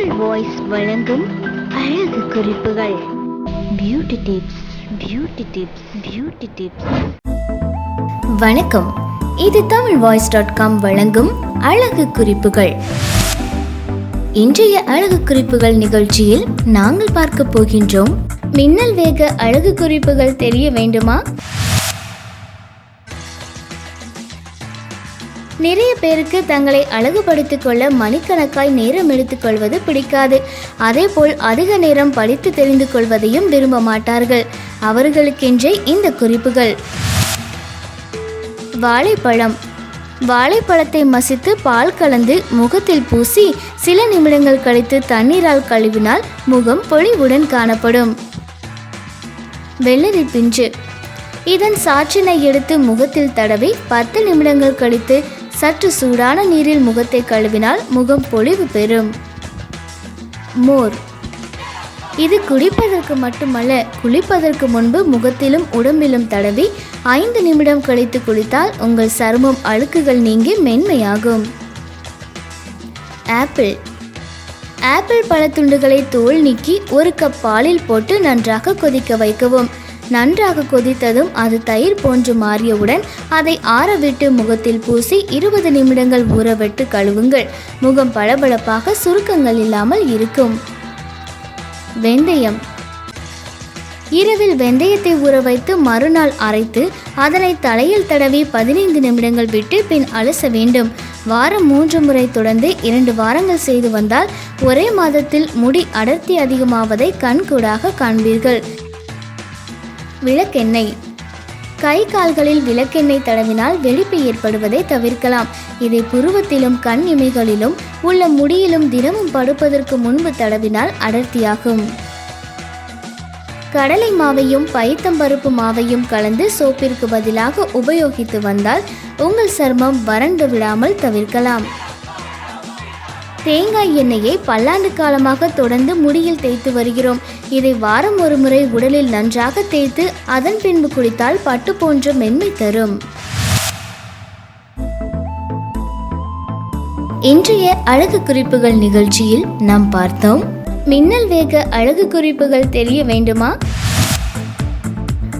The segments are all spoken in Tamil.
தமிழ் வாய்ஸ் வழங்கும் அழகு குறிப்புகள். Beauty tips beauty tips beauty tips வணக்கம். இது தமிழ் வாய்ஸ் டாட் காம் வழங்கும் அழகு குறிப்புகள். இன்றைய அழகு குறிப்புகள் நிகழ்ச்சியில் நாங்கள் பார்க்க போகின்றோம். மின்னல் வேக அழகு குறிப்புகள் தெரிய வேண்டுமா? நிறைய பேருக்கு தங்களை அழகுபடுத்திக் கொள்ள மணிக்கணக்காய் நேரம் எடுத்துக்கொள்வது பிடிக்காது. அதேபோல் அதிக நேரம் படித்து தெரிந்து கொள்வதையும் விரும்ப மாட்டார்கள். அவர்களுக்கென்றே இந்த குறிப்புகள். வாழைப்பழம். வாழைப்பழத்தை மசித்து பால் கலந்து முகத்தில் பூசி சில நிமிடங்கள் கழித்து தண்ணீரால் கழுவினால் முகம் பொலிவுடன் காணப்படும். வெள்ளரி பிஞ்சு இதன் சாற்றினை எடுத்து முகத்தில் தடவி பத்து நிமிடங்கள் கழித்து சற்று சூடான நீரில் முகத்தை கழுவினால் முகம் பொலிவு பெறும். மோர். இது குடிப்பதற்கு மட்டுமல்ல குளிப்பதற்கு முன்பு முகத்திலும் உடம்பிலும் தடவி ஐந்து நிமிடம் கழித்து குளித்தால் உங்கள் சருமம் அழுக்குகள் நீங்கி மென்மையாகும். ஆப்பிள். ஆப்பிள் பழத்துண்டுகளை தோல் நீக்கி ஒரு கப் பாலில் போட்டு நன்றாக கொதிக்க வைக்கவும். நன்றாக கொதித்ததும் அது தயிர் போன்று மாறியவுடன் அதை ஆறவிட்டு முகத்தில் பூசி இருபது நிமிடங்கள் ஊறவிட்டு கழுவுங்கள். முகம் பளபளப்பாக சுருக்கங்கள் இல்லாமல் இருக்கும். வெந்தயம். இரவில் வெந்தயத்தை ஊற வைத்து மறுநாள் அரைத்து அதனை தலையில் தடவி பதினைந்து நிமிடங்கள் விட்டு பின் அலச வேண்டும். வாரம் மூன்று முறை தொடர்ந்து இரண்டு வாரங்கள் செய்து வந்தால் ஒரே மாதத்தில் முடி அடர்த்தி அதிகமாவதை கண்கூடாக காண்பீர்கள். விளக்கெண்ணெய். கை கால்களில் விளக்கெண்ணெய் தடவினால் வெடிப்பு ஏற்படுவதை தவிர்க்கலாம். இதை புருவத்திலும் கண் இமைகளிலும் உள்ள முடியிலும் தினமும் படுப்பதற்கு முன்பு தடவினால் அடர்த்தியாகும். கடலை மாவையும் பைத்தம்பருப்பு மாவையும் கலந்து சோப்பிற்கு பதிலாக உபயோகித்து வந்தால் உங்கள் சர்மம் வறண்டு விடாமல் தவிர்க்கலாம். தேங்காய் எண்ணெயை பல்லாண்டு காலமாக தொடர்ந்து முடியில் தேய்த்து வருகிறோம். இதை வாரம் ஒரு முறை உடலில் நன்றாக தேய்த்து அதன் பின்பு குளித்தால் பட்டு போன்ற மென்மை தரும். இன்றைய அழகு குறிப்புகள் நிகழ்ச்சியில் நாம் பார்த்தோம். மின்னல் வேக அழகு குறிப்புகள் தெரிய வேண்டுமா?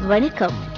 வணக்கம்.